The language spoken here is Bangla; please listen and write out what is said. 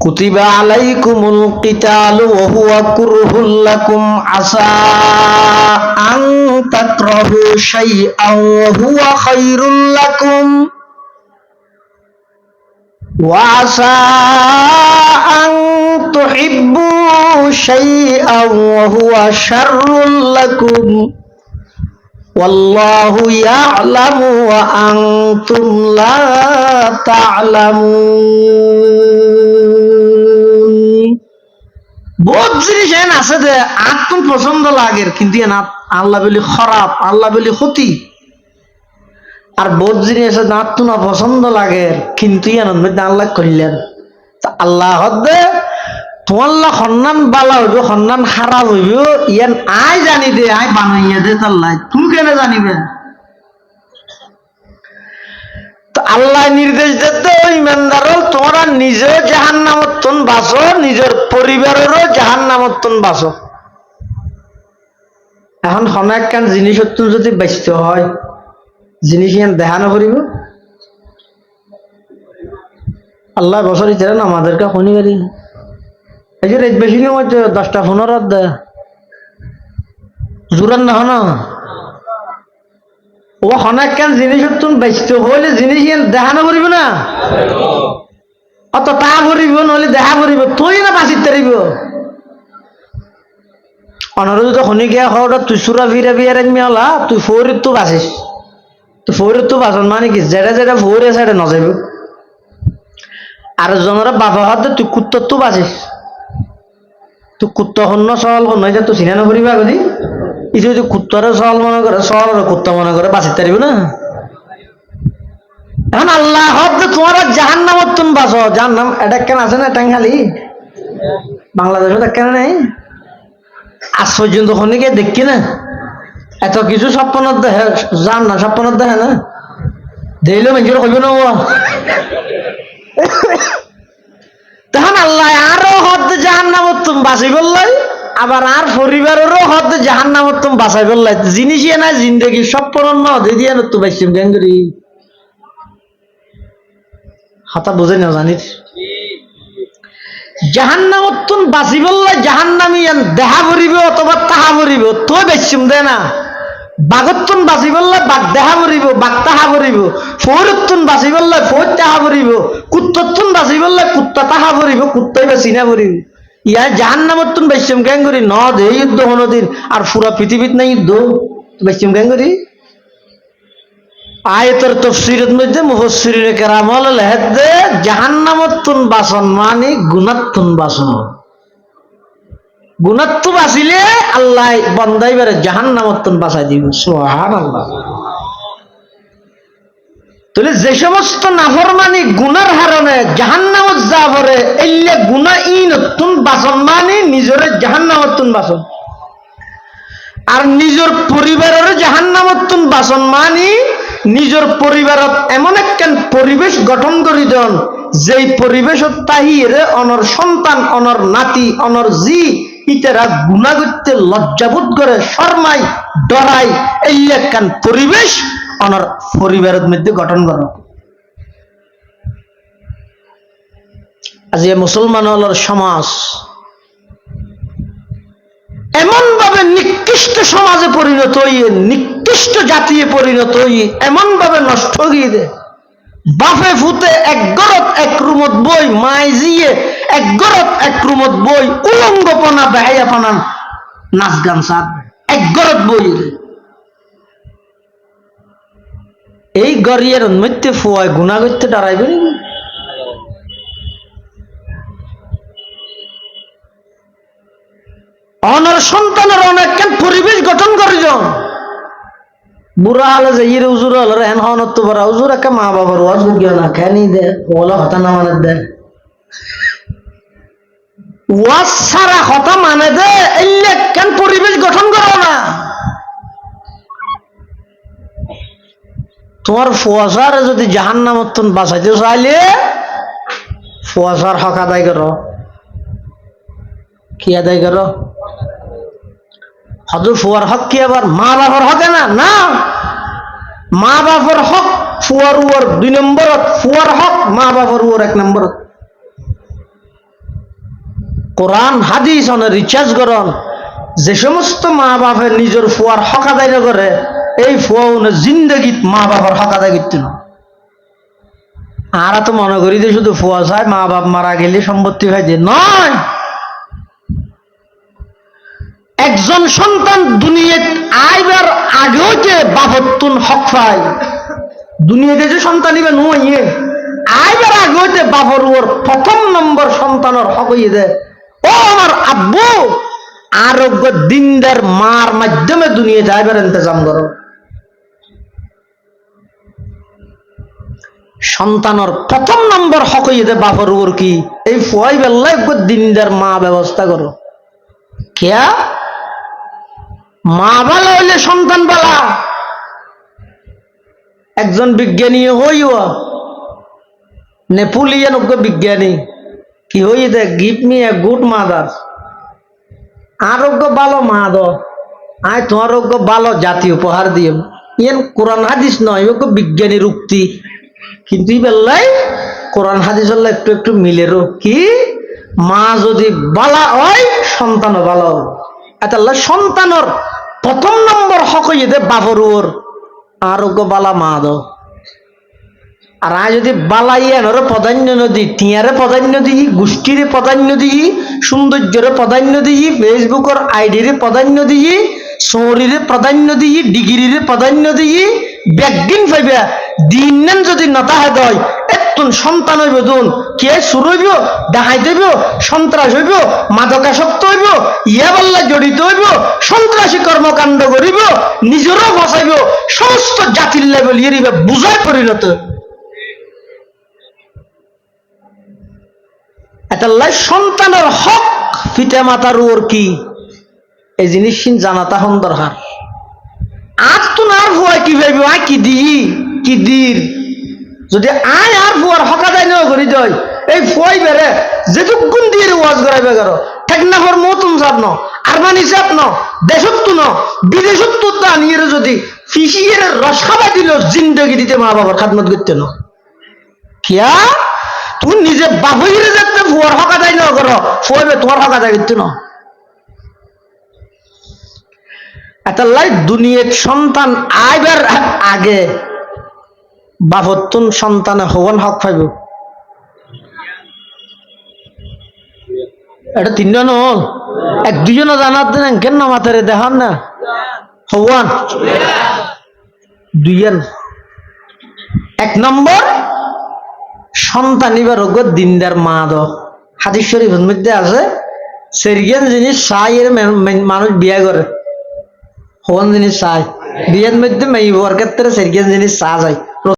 كتب عليكم القتال وهو كره لكم عسى أن تكرهوا شيئا وهو خير لكم وعسى أن تحبوا شيئا وهو شر لكم والله يعلم وأنتم لا تعلمون বহুত জিনিস এন আছে যে আত্ম পছন্দ লাগে, কিন্তু এন আল্লাহ বলি খারাপ, আল্লাহ বলি ক্ষতি। আর বহুত জিনিস আছে না পছন্দ লাগে, কিন্তু এন মধ্যে আল্লাহ করলেন আল্লাহ হদ্দে তোমাল্লা সন্ধান বালা হইব সন্ধান খারাপ হইব, ইয়ান আই জানি দে আই বানাইয়া দে তাল্লাই তুমি কেন জানিবে? আল্লাহ নির্দেশ দিতে ইমানদার তোমরা নিজেও জাহান নামতন বাসো, নিজের পরিবারেরও জাহান নামতন বাসো। এখন অনেক কান জিনিস যদি ব্যস্ত হয়, জিনিস ইয়ান দেখানো করিব? আল্লাহ বছর ইতারা না আমাদেরকে শুনি করি। এই যে রেট বেশি নিয়ে দশটা পনেরো দে জোরান না না। ও অনেক কেন জিনিস তুমি ব্যস্ত হইলে জিনিস দেখানো করিব না। অত তা করিব, নহলে দেখা করিব তুই না বাঁচিত তারিব অনর যদি শুনি গিয়া হওয়া তুই চুরা ফিরা বিয়ার হলা, তুই ফৌরিত তো বাঁচিস। তুই ফৌরিত তো বাঁচন মানে কি? যেটা যেটা ফৌরে সেটা নজাইব। আর জনের বাবা হাতে তুই কুত্তর তো বাঁচিস। তুই কুত্ত হন্য সহল হন্য তুই চিনা নকরিবা গদি ইটো যদি কুত্তরে সহল মনে করে সহল কুত্ত মনে করে, বাঁচিত পারিব না? এখন আল্লাহ হদ তোমার জাহান নামত তুমি বাঁচো জাহান নাম এটা কেন আছে না টাঙ্গালি বাংলাদেশত কেন নেই? আজ পর্যন্ত গিয়ে দেখি না। এত কিছু স্বপ্নত দেখে জান না স্বপ্নত দেখে না। দেখলেও মেঞ্জুর কইব না ও। তখন আল্লাহ আরও হদ জাহান নামত তুমি বাঁচি বললাই আবার আর পরিবারেরও হদ জাহান নামত তুমি বাঁচাই বললাই জিনিসই না জিন্দগি স্বপ্ন ন দিয়ে না তো বাইছিম কেন করি। হাতা বুঝে না জানিস জাহান নামত বাঁচি বললে জাহান নামি দেহা ভরিব অথবা তাহা ভরিব তো বেশিম দে না। বাগতুন বাঁচি বললে বাঘ দেহা ভরিব, বাঘ তাহা ভরিব ফৌরতুন বাঁচি বললে ফৌর তাহা ভরিব কুত্ততুন বাঁচি বললে কুত্তা তাহা ভরিব, কুত্তাই বেশি না ভরিব। ইয়ার জাহান নামতুন বেশিম কেন করি ন দে যুদ্ধ হনদিন আর পুরা পৃথিবীত নাই যুদ্ধ বেশিম কেন করি আয়তের তফসিরের মধ্যে মুফসিরিনে কেরামল লেহেদে জাহান্নামতুন বাসন মানে গুণাত্তুন বাসন। গুণাত্তু বাঁচিলে আল্লাহ বন্দাই বেড়ে জাহান্নামতুন বাঁচাই দিব। সোহান আল্লাহ তাহলে যে সমস্ত নাফরমানি গুনার হারণে জাহান্নামত যা পরে এলে গুনা ই নতুন বাসন মানে নিজরে জাহান্নামতুন বাসন। আর নিজের পরিবারের জাহান্নামতুন বাসন, মানি নিজের পরিবারত এমন একখান পরিবেশ গঠন করি দেন, যেই পরিবেশত তাহিরে, অনর সন্তান, অনর নাতি, অনর জি, ইতারা গুণা করতে লজ্জাবোধ করে শর্মাই ডরাই এই একখান পরিবেশ অনর পরিবারের মধ্যে গঠন করো। আজ মুসলমান হলর সমাজ। এমন ভাবে নিকৃষ্ট সমাজে পরিণত হইয়ে, নিকৃষ্ট জাতিয়ে পরিণত হইয়ে এমন ভাবে নষ্ট হয়ে দে। বাপে ফুতে এক গরত, এক রুমত বই মাই জিয়ে এক গরত, এক রুমত বই, উলঙ্গপনা বেহাইয়াপনা নাচ গান সাত এক গরত বই এই গরিয়ের মধ্যে ফুয়ায় গুণা করতে নাকি? অনর সন্তানের অনেক কেন পরিবেশ গঠন করে যাও বুড়া হলে যে ইরে উজুর হলে রে, হেন হন তো বড় উজুর একটা মা বাবার ওয়াজ গিয়ে না কেনি দে ওলা হতা না মানে দে। ওয়াজ সারা হতা মানে দে এলে কেন পরিবেশ গঠন করো। তোমার ফুয়াশার যদি জাহান নামতন বাঁচাইতে চাইলে ফুয়াশার হক আদায় করো। কি আদায় করো? হজর ফুয়ার হক কি আবার? মা বাবার হকে না? না। মা বাবার হক ফুয়ার উয়ার দুই নম্বরত, ফুয়ার হক মা বাবার উয়ার এক নম্বরত। কোরআন, হাদিস অনে রিচার্জ করন। যে সমস্ত মা বাপে নিজের ফুয়ার হক আদায় করে এই ফুয়া উনি জিন্দগিত মা বাবার হক আদায় করতে না। আর তো মনে করি যে শুধু ফুয়া চায় মা বাপ মারা গেলে সম্পত্তি দিয়ে নয়। একজন সন্তান দুনিয়াত আইবার আগেও যে বাপত্তুন হক পায়, দুনিয়াতে যে সন্তান ইবে নইয়ে আইবার আগেও যে বাবর ওর প্রথম নম্বর সন্তানের হক হইয়ে দেয়। ও আমার আব্বু, আরোগ্য দিনদার মার মাধ্যমে দুনিয়াতে আইবার ইন্তজাম করো। সন্তানের প্রথম নম্বর হক দেয় বাপর ওর কি? এই ফুয়াই বেল্লা দিনদার মা ব্যবস্থা করো। কেয়া? মা বালা হইলে সন্তান বালা। একজন বিজ্ঞানী হইও। নেপোলিয়ান বিজ্ঞানী। কি হই দে? Give me a good mother. আরোগ্য ভালো মা দ আয় তোমার ভালো জাতি উপহার দিও। ইয়েন কোরআন হাদিস নয় ওকে বিজ্ঞানীর উক্তি কিন্তু ই বেল্লাই? কোরআন, হাদিস হল্লা একটু একটু মিলেরও কি? মা যদি বালা হয়, সন্তানও ভালো হবে আচ্ছা সন্তানর প্রথম নম্বর হক হইয়ে দে বাবরুর। আরোগ্য বালা মা দ। আর আয় যদি বালাইয়ানোর প্রাধান্য নদী, টিয়ারে প্রাধান্য দিই গোষ্ঠীরে প্রাধান্য দিই সৌন্দর্যরে প্রাধান্য দিই ফেসবুকের আইডিরে প্রাধান্য দিই সৌরিরে প্রাধান্য দিই ডিগ্রিরে প্রাধান্য দিই ব্যাগদিন পাইবা দিন নেন যদি নতাহে দয় এতুন সন্তান হইব দুন। কে সুর হইব ডাহাই হইব, সন্ত্রাস হইব, মাদকাসক্ত হইব ইয়া পাল্লা জড়িত হইব, সন্ত্রাসী কর্মকাণ্ড করিব, নিজেরও বসাইব, সমস্ত জাতির লেভেল ইয়ে বুঝায় পরিণত। এটাল্লাই সন্তানের হক পিতা মাতার ওর কি? এই জিনিস জানা তাহন দরকার। আজ তো আর ভুয়াই কি ভাইব আয় কি দি কি দির যদি আয় আর ভুয়ার হকা দেয় নেওয়া করি দই এই ফুয়াই বেড়ে যেটুক গুণ দিয়ে ওয়াজ করাইবে না হর মতুন চাপ ন আরমানি চাপ ন দেশত্ব ন, বিদেশত্ব তো আনিয়ে যদি ফিসিয়ে রস খাবা দিল, জিন্দগি দিতে মা বাবার খাদমত করতে না। কিয়া? তুমি নিজে বাবুইরে যাতে ফুয়ার হকা দেয় না করো। ফুয়াবে তোমার হকা দেয় কিন্তু না। এটা লাই দুনিয়ার সন্তান আইবার আগে বাপত্তুন সন্তানে হবন হক পাইব। এটা তিনজন হল। এক দুজনে জানার দিন, কেন না মাথারে দেখান না? হওয়ান। দুইজন এক নম্বর, সন্তান ওগো দিনদার মা দ হাদিস শরীফের মধ্যে আছে, সেরিয়ান জিনিস চাই এর মানুষ বিয়া করে হন জিনিস চাই বিয়ের মধ্যে মেয়ে বর ক্ষেত্রে সেরিয়ান জিনিস চা যায়।